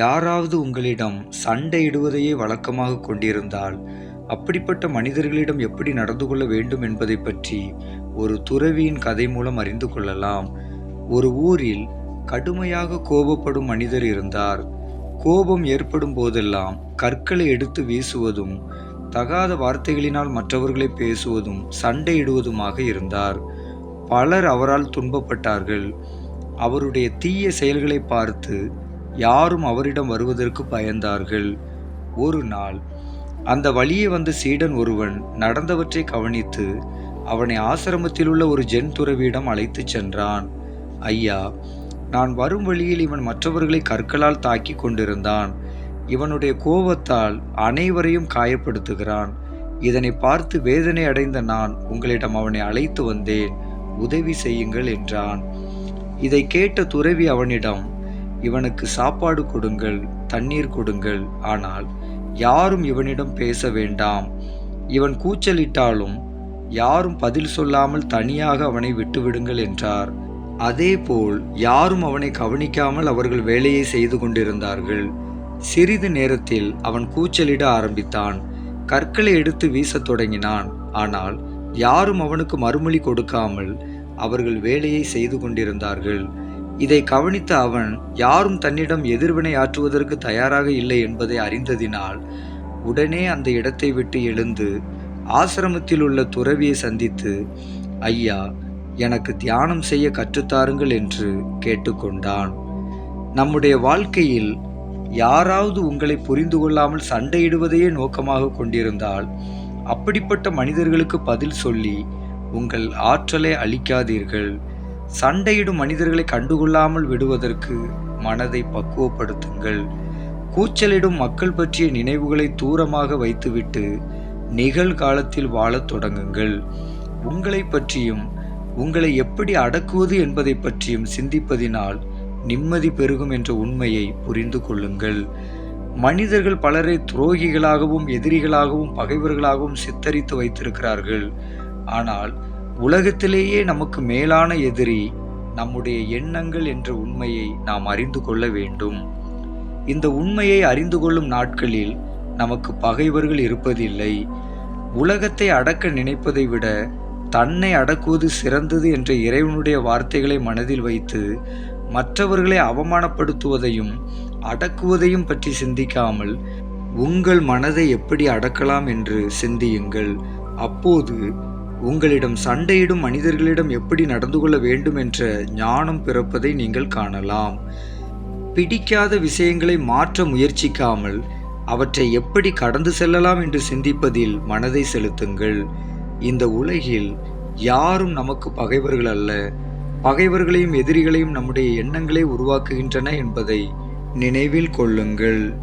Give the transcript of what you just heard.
யாராவது உங்களிடம் சண்டையிடுவதையே வழக்கமாக கொண்டிருந்தால் அப்படிப்பட்ட மனிதர்களிடம் எப்படி நடந்து கொள்ள வேண்டும் என்பதை பற்றி ஒரு துறவியின் கதை மூலம் அறிந்து கொள்ளலாம். ஒரு ஊரில் கடுமையாக கோபப்படும் மனிதர் இருந்தார். கோபம் ஏற்படும் போதெல்லாம் கற்களை எடுத்து வீசுவதும் தகாத வார்த்தைகளினால் மற்றவர்களை பேசுவதும் சண்டையிடுவதுமாக இருந்தார். பலர் அவரால் துன்பப்பட்டார்கள். அவருடைய தீய செயல்களை பார்த்து யாரும் அவரிடம் வருவதற்கு பயந்தார்கள். ஒரு நாள் அந்த வழியே வந்த சீடன் ஒருவன் நடந்தவற்றை கவனித்து அவனை ஆசிரமத்தில் உள்ள ஒரு ஜென் துறவியிடம் அழைத்துச் சென்றான். ஐயா நான் வரும் வழியில் இவன் மற்றவர்களை கற்களால் தாக்கி கொண்டிருந்தான். இவனுடைய கோபத்தால் அனைவரையும் காயப்படுத்துகிறான். இதனை பார்த்து வேதனை அடைந்த நான் உங்களிடம் அவனை அழைத்து வந்தேன். உதவி செய்யுங்கள் என்றான். இதை கேட்ட துறவி அவனிடம் இவனுக்கு சாப்பாடு கொடுங்கள் தண்ணீர் கொடுங்கள். ஆனால் யாரும் இவனிடம் பேச வேண்டாம். இவன் கூச்சலிட்டாலும் யாரும் பதில் சொல்லாமல் தனியாக அவனை விட்டுவிடுங்கள் என்றார். அதேபோல் யாரும் அவனை கவனிக்காமல் அவர்கள் வேலையை செய்து கொண்டிருந்தார்கள். சிறிது நேரத்தில் அவன் கூச்சலிட ஆரம்பித்தான். கற்களை எடுத்து வீசத் தொடங்கினான். ஆனால் யாரும் அவனுக்கு மறுமொழி கொடுக்காமல் அவர்கள் வேலையை செய்து கொண்டிருந்தார்கள். இதை கவனித்த அவன் யாரும் தன்னிடம் எதிர்வினை ஆற்றுவதற்கு தயாராக இல்லை என்பதை அறிந்ததினால் உடனே அந்த இடத்தை விட்டு எழுந்து ஆசிரமத்தில் உள்ள துறவியை சந்தித்து ஐயா எனக்கு தியானம் செய்ய கற்றுத்தாருங்கள் என்று கேட்டுக்கொண்டான். நம்முடைய வாழ்க்கையில் யாராவது உங்களை புரிந்து கொள்ளாமல் சண்டையிடுவதையே நோக்கமாக கொண்டிருந்தால் அப்படிப்பட்ட மனிதர்களுக்கு பதில் சொல்லி உங்கள் ஆற்றலை அளிக்காதீர்கள். சண்டையிடும் மனிதர்களை கண்டுகொள்ளாமல் விடுவதற்கு மனதை பக்குவப்படுத்துங்கள். கூச்சலிடும் மக்கள் பற்றிய நினைவுகளை தூரமாக வைத்துவிட்டு நிகழ்காலத்தில் வாழத் தொடங்குங்கள். உங்களை பற்றியும் உங்களை எப்படி அடக்குவது என்பதை பற்றியும் சிந்திப்பதினால் நிம்மதி பெருகும் என்ற உண்மையை புரிந்து கொள்ளுங்கள். மனிதர்கள் பலரை துரோகிகளாகவும் எதிரிகளாகவும் பகைவர்களாகவும் சித்தரித்து வைத்திருக்கிறார்கள். ஆனால் உலகத்திலேயே நமக்கு மேலான எதிரி நம்முடைய எண்ணங்கள் என்ற உண்மையை நாம் அறிந்து கொள்ள வேண்டும். இந்த உண்மையை அறிந்து கொள்ளும் நாட்களில் நமக்கு பகைவர்கள் இருப்பதில்லை. உலகத்தை அடக்க நினைப்பதை விட தன்னை அடக்குவது சிறந்தது என்ற இறைவனுடைய வார்த்தைகளை மனதில் வைத்து மற்றவர்களை அவமானப்படுத்துவதையும் அடக்குவதையும் பற்றி சிந்திக்காமல் உங்கள் மனதை எப்படி அடக்கலாம் என்று சிந்தியுங்கள். அப்போது உங்களிடம் சண்டையிடும் மனிதர்களிடம் எப்படி நடந்து கொள்ள வேண்டும் என்ற ஞானம் பிறப்பதை நீங்கள் காணலாம். பிடிக்காத விஷயங்களை மாற்ற முயற்சிக்காமல் அவற்றை எப்படி கடந்து செல்லலாம் என்று சிந்திப்பதில் மனதை செலுத்துங்கள். இந்த உலகில் யாரும் நமக்கு பகைவர்கள் அல்ல. பகைவர்களையும் எதிரிகளையும் நம்முடைய எண்ணங்களே உருவாக்குகின்றன என்பதை நினைவில் கொள்ளுங்கள்.